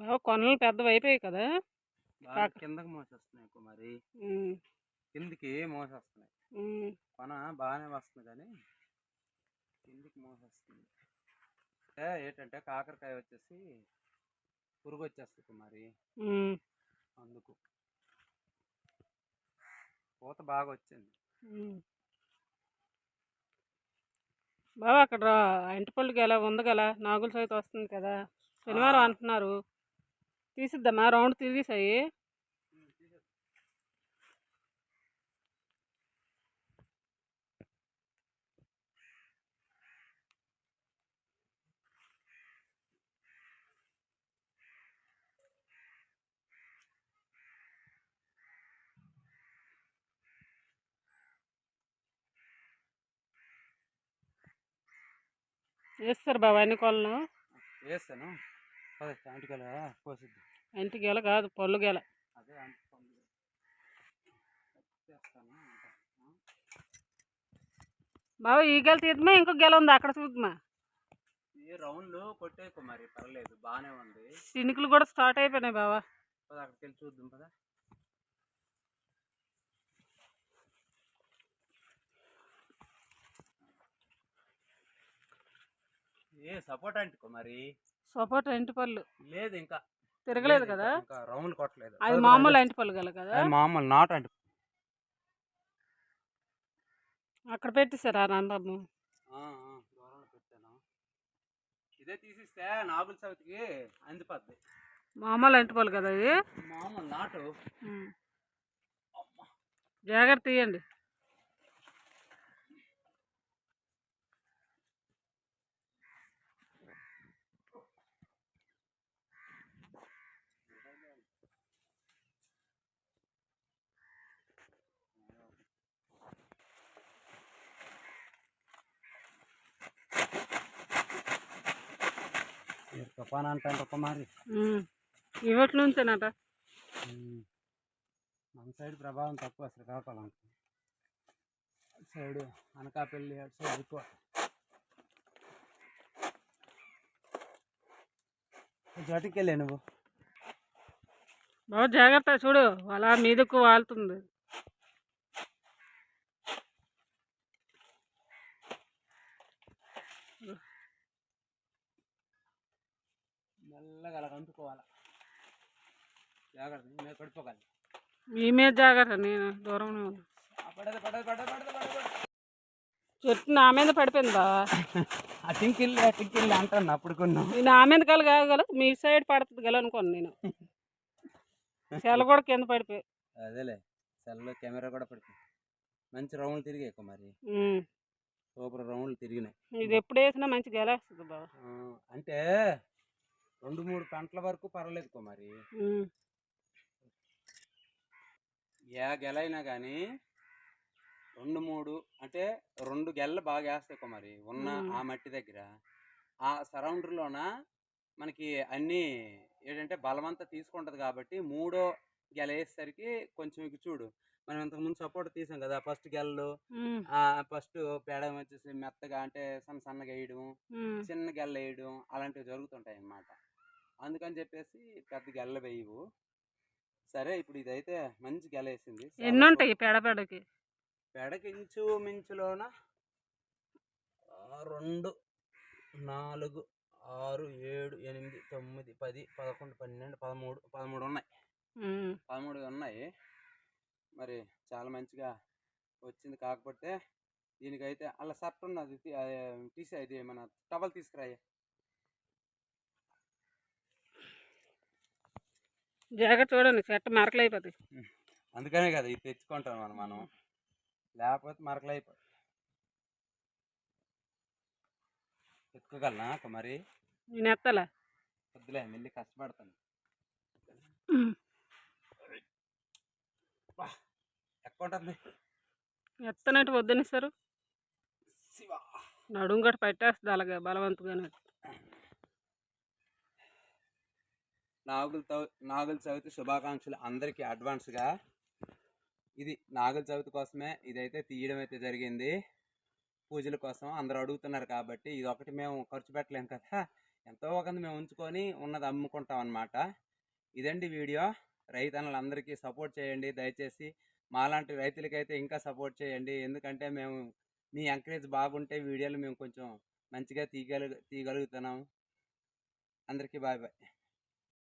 బాగా కొనలు పెద్దవి అయిపోయాయి కదా కిందకి మోసేస్తున్నాయి కుమారి ఉమ్, కిందికి మోసేస్తున్నాయి. కొన బాగానే వస్తుంది కానీ కిందికి మోసేస్తుంది. అంటే ఏంటంటే కాకరకాయ వచ్చేసి పురుగు వచ్చేస్తుంది కుమారి ఉమ్, అందుకు. పూత బాగా వచ్చింది. బాబా అక్కడ ఇంటిపల్లికి ఎలా ఉంది కదా నాగుల సైతం వస్తుంది కదా! శనివారం. అంటున్నారు. తీసిద్దామా? రౌండ్ తిరిగేసాయి వేస్తారు బాబా అన్ని కొలను వేస్తాను పద చాంటికల పోసిద్ది. ఇంటి గెల కాదు పళ్ళు గెల. బాబా ఈ గెల తీద్దామా? ఇంకో గెల ఉంది? అక్కడ చూద్దామా? ఈ రౌండ్లు కొట్టే కుమారి పర్లేదు బాగానే ఉంది. చినుకులు కూడా స్టార్ట్ అయిపోయినాయి బాబా అక్కడికి వెళ్ళి చూద్దాం పద. ఏ సపోర్ట్ అంటే కుమారి సపోటా ఇంటి పళ్ళు. లేదు ఇంకా. తిరగలేదు లేదు కదా? రౌండ్ కొట్టలేదు. అది మామూలు. ఇంటి పళ్ళు గల కదా మామూలు నాట్ అంటే అక్కడ పెట్టేశారా దూరంలో పెట్టాను. ఇదే తీసిస్తే నాగుల చవితికి అందిపోద్ది మామూలు ఇంటి పళ్ళు కదా ఇది? మామూలు నాటు. జాగ్రత్త తీయండి. మీరు తుఫాన్ అంటారు కుమారి ఉమ్. ఇవటి నుంచేనట. ఉమ్. మన సైడ్ ప్రభావం తక్కువ శ్రీకాకుళం సైడ్ అనకాపల్లి అటు సైడ్ ఎక్కువ. జటికి వెళ్ళా నువ్వు? బాగా జాగ్రత్త చూడు అలా మీదకు వాళ్తుంది. జాగ్రత్త నేను పడిపోగలను మీ మీద జాగ్రత్త నేను దూరంలో ఉన్నా. చెట్టు నా మీద పడిపోయింది బావా ఆ టింకిల్లి ఆ టింకిల్లి అంటాను అప్పుడు కొన్నాం. నా మీద కల కాగల మీ సైడ్ పడుతుంది గల అనుకోను నేను. సెల కూడా కింద పడిపోయి. అదేలే సెల్లో కెమెరా కూడా పడుతుంది. మంచి రౌండ్లు తిరిగాయి ఉమ్. సూపర్ రౌండ్లు తిరిగినాయి. ఇది ఎప్పుడు వేసినా మంచి గెలేస్తుంది ఆ, అంటే రెండు మూడు గంటల వరకు పర్వాలేదు కుమారి ఉమ్. ఏ గెలైనా కానీ రెండు మూడు అంటే రెండు గెలలు బాగా వేస్తాయి కుమారి ఉన్న. ఆ మట్టి దగ్గర ఆ సరౌండర్లోన మనకి అన్నీ ఏంటంటే బలమంతా తీసుకుంటది కాబట్టి మూడో గెల వేసేసరికి కొంచెం ఇక చూడు మనం ఇంతకుముందు సపోర్ట్ తీసాం కదా ఫస్ట్ గెలలు. ఫస్ట్ పేడ వచ్చేసి మెత్తగా అంటే సన్న సన్నగా వేయడం. చిన్న గెల్ల వేయడం అలాంటివి జరుగుతుంటాయి అన్నమాట అందుకని చెప్పేసి పెద్ద గెల్ల వేయవు సరే ఇప్పుడు ఇదైతే మంచి గెల వేసింది ఎన్ని ఉంటాయి పేడ పేడకి? పెడకి ఇంచు మించులోన రెండు నాలుగు ఆరు ఏడు ఎనిమిది తొమ్మిది పది పదకొండు పన్నెండు పదమూడు పదమూడు ఉన్నాయి. పదమూడు ఉన్నాయి. మరి చాలా మంచిగా వచ్చింది కాకపోతే దీనికైతే అలా షర్ట్ ఉన్నది. తీసి అది మన టవల్ తీసుకురాయి. జాగ్రత్త చూడండి చెట్ట మరకలు అయిపోతాయి. అందుకనే కదా ఇది తెచ్చుకుంటాం మనం మనం. లేకపోతే మరకలు అయిపోయి ఎత్తుకోగలనా మరి? నేను ఎత్తాలా? వద్దులే మళ్ళీ కష్టపడతాను. ఉమ్. ఎక్కువ ఉంటుంది ఎత్తనట్టు వద్దనిస్తారు శివ. నడుము గట్ట పెట్టేస్తుంది అలాగే బలవంతుగానే. నాగుల చవి నాగుల చవితి శుభాకాంక్షలు అందరికీ అడ్వాన్స్గా. ఇది నాగుల చవితి కోసమే ఇదైతే తీయడం అయితే జరిగింది. పూజల కోసం అందరూ అడుగుతున్నారు కాబట్టి ఇది ఒకటి మేము ఖర్చు పెట్టలేం కదా. ఎంతో ఒకరిని మేము ఉంచుకొని ఉన్నది అమ్ముకుంటాం అన్నమాట. ఇదండి వీడియో. రైతన్నలందరికీ సపోర్ట్ చేయండి. దయచేసి మాలాంటి రైతులకైతే ఇంకా సపోర్ట్ చేయండి. ఎందుకంటే మేము మీ ఎంకరేజ్ బాగుంటే వీడియోలు మేము కొంచెం మంచిగా తీయగలుగు తీయగలుగుతున్నాం. అందరికీ బాయ్ బాయ్.